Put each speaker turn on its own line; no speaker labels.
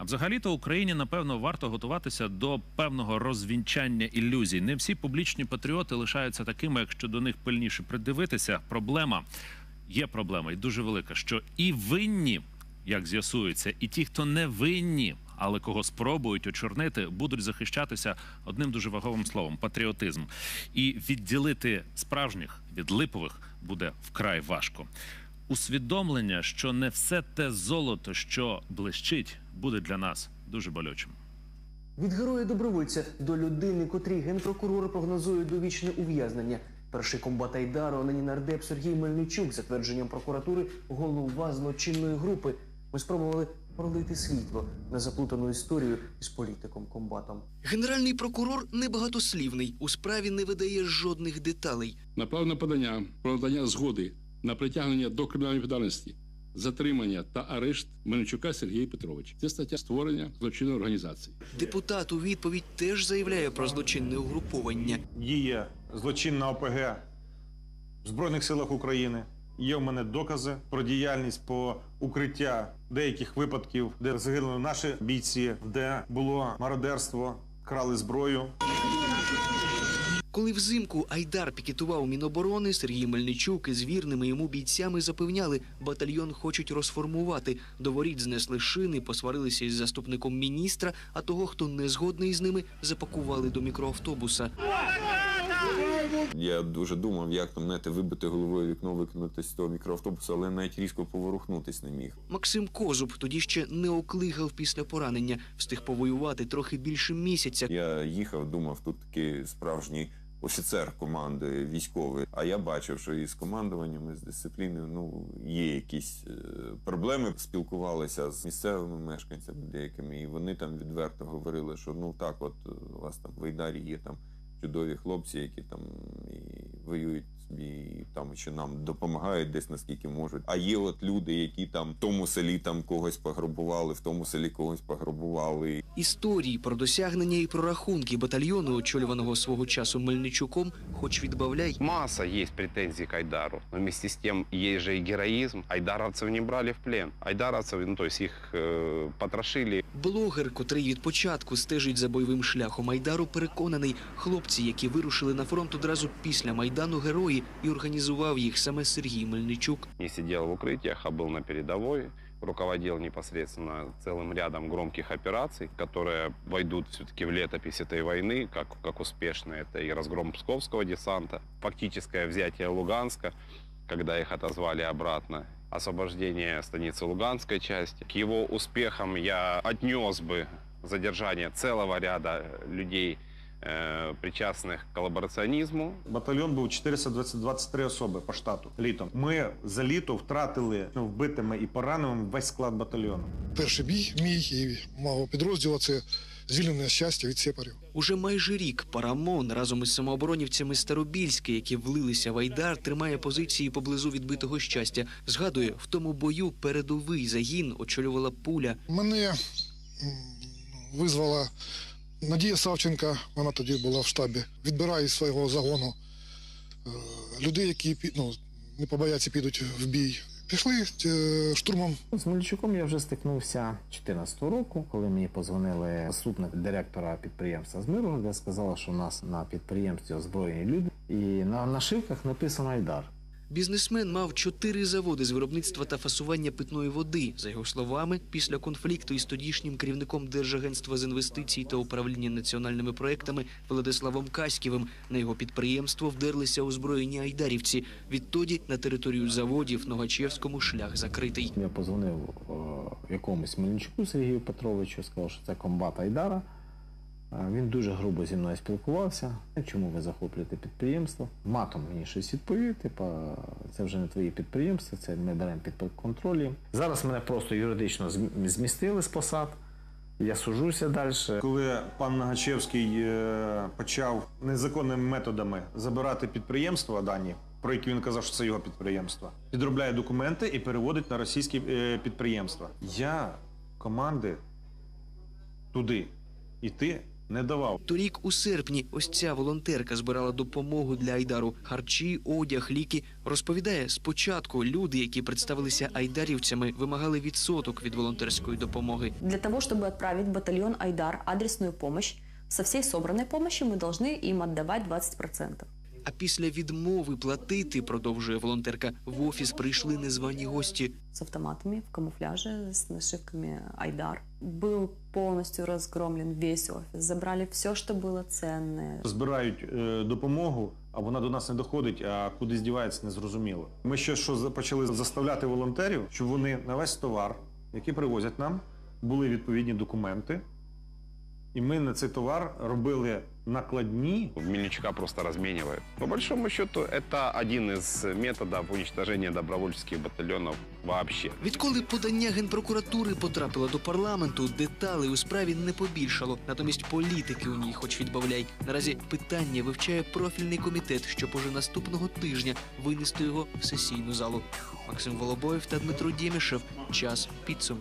А взагалі-то Україні напевно варто готуватися до певного розвінчання ілюзій. Не всі публічні патріоти лишаються такими, якщо до них пильніше придивитися. Проблема є проблема і дуже велика, що і винні, як з'ясується, і ті, хто не винні, але кого спробують очорнити, будуть захищатися одним дуже ваговим словом патріотизм. І відділити справжніх від липових буде вкрай важко. Усвідомлення, що не все те золото, що блищить, буде для нас дуже болючим.
Від героя добровольця до людини, котрій генпрокурор прогнозує довічне ув'язнення. Перший комбат Айдару, нині нардеп Сергій Мельничук, за твердженням прокуратури, голова злочинної групи. Ми спробували пролити світло на заплутану історію із політиком комбатом.
Генеральний прокурор небагатослівний, у справі не видає жодних деталей.
направлено подання про надання згоди на притягнення до кримінальної відповідальності, затримання та арешт Мельничука Сергія Петровича. Це стаття створення злочинної організації.
Депутат у відповідь теж заявляє про злочинне угруповання.
діє злочинна ОПГ в Збройних силах України. Є в мене докази про діяльність по укриття деяких випадків, де загинули наші бійці, де було мародерство, крали зброю.
Коли взимку Айдар пікетував Міноборони, Сергій Мельничук із вірними йому бійцями запевняли, батальйон хочуть розформувати. До воріт знесли шини, посварилися із заступником міністра, а того, хто не згодний з ними, запакували до мікроавтобуса.
Я дуже думав, як там знаєте, вибити головою вікно, викинути з того мікроавтобуса, але навіть різко поворухнутись не міг.
Максим Козуб тоді ще не оклигав після поранення, встиг повоювати трохи більше місяця.
Я їхав, думав, тут такий справжній офіцер команди військовий. А я бачив, що із командуванням, і з дисципліною ну є якісь е, проблеми. Спілкувалися з місцевими мешканцями деякими, і вони там відверто говорили, що ну так, от е, у вас там в Айдарі є там чудові хлопці, які там і воюють і там ще нам допомагають десь наскільки можуть. А є от люди, які там в тому селі там когось пограбували, в тому селі когось пограбували.
Історії про досягнення і прорахунки батальйону, очолюваного свого часу Мельничуком, хоч відбавляй.
Масса есть претензий к Айдару, но вместе с тем есть же и героизм. Айдаровцев не брали в плен. Айдаровцев, ну то есть их э, потрошили.
Блогер, котрий від початку стежить за бойовим шляхом Майдару, переконаний, хлопці, які вирушили на фронт одразу після майдану, герої, і організував їх саме Сергій Мельничук.
Не сидел в укрытиях, а был на передовой. Руководил непосредственно целым рядом громких операций, которые войдут все-таки в летопись этой войны, как, как успешно. Это и разгром Псковского десанта, фактическое взятие Луганска, когда их отозвали обратно, освобождение станицы Луганской части. К его успехам я отнес бы задержание целого ряда людей, э, причастных к
Батальйон був 423 особи по штату літом. Ми за літо втратили вбитими і пораненими весь склад батальйону.
Перший бій мій і мого підрозділу це звільнене щастя від сепарів.
Уже майже рік Парамон разом із самооборонівцями Старобільська, які влилися в Айдар, тримає позиції поблизу відбитого щастя. Згадує, в тому бою передовий загін очолювала пуля.
Мене визвала Надія Савченка, вона тоді була в штабі. Відбирає із свого загону е, людей, які ну, не побояться підуть в бій. Пішли е, штурмом
З Мельчуком я вже стикнувся 2014 року, коли мені позвонили заступник директора підприємства з Миргорода, сказала, що у нас на підприємстві озброєні люди, і на нашивках написано Айдар.
Бізнесмен мав чотири заводи з виробництва та фасування питної води. За його словами, після конфлікту із тодішнім керівником Держагентства з інвестицій та управління національними проектами Владиславом Каськівим на його підприємство вдерлися озброєні айдарівці. Відтоді на територію заводів Ногачевському шлях закритий.
Я позвонив е, якомусь Мельничуку Сергію Петровичу, сказав, що це комбат Айдара. Він дуже грубо зі мною спілкувався. Чому ви захоплюєте підприємство? Матом мені щось відповів, типа, це вже не твої підприємства, це ми беремо під контролем. Зараз мене просто юридично змістили з посад. Я сужуся далі.
Коли пан Нагачевський е, почав незаконними методами забирати підприємства дані, про які він казав, що це його підприємство, підробляє документи і переводить на російські е, підприємства. Я команди туди йти не давав.
Торік у серпні ось ця волонтерка збирала допомогу для Айдару. Харчі, одяг, ліки. Розповідає, спочатку люди, які представилися айдарівцями, вимагали відсоток від волонтерської допомоги.
Для того, чтобы отправить в батальон Айдар адресную помощь, со всей собранной помощи мы должны им отдавать 20%.
А після відмови платити, продовжує волонтерка, в офіс прийшли незвані гості.
С автоматами в камуфляже, с нашивками Айдар. Был полностью разгромлен весь офис. Забрали все, что было ценное.
Збирають е, допомогу, а вона до нас не доходить, а куди здівається, незрозуміло. Ми ще що за- почали заставляти волонтерів, щоб вони на весь товар, який привозять нам, були відповідні документи. І ми на цей товар робили накладні В
Мельничука просто разменивают. По большому счету, это один из методов уничтожения добровольческих батальонов вообще.
Відколи подання генпрокуратури потрапило до парламенту, деталей у справі не побільшало. Натомість політики у ній, хоч відбавляй. Наразі питання вивчає профільний комітет, щоб уже наступного тижня винести його в сесійну залу. Максим Волобоєв та Дмитро Дємішев. Час підсумку.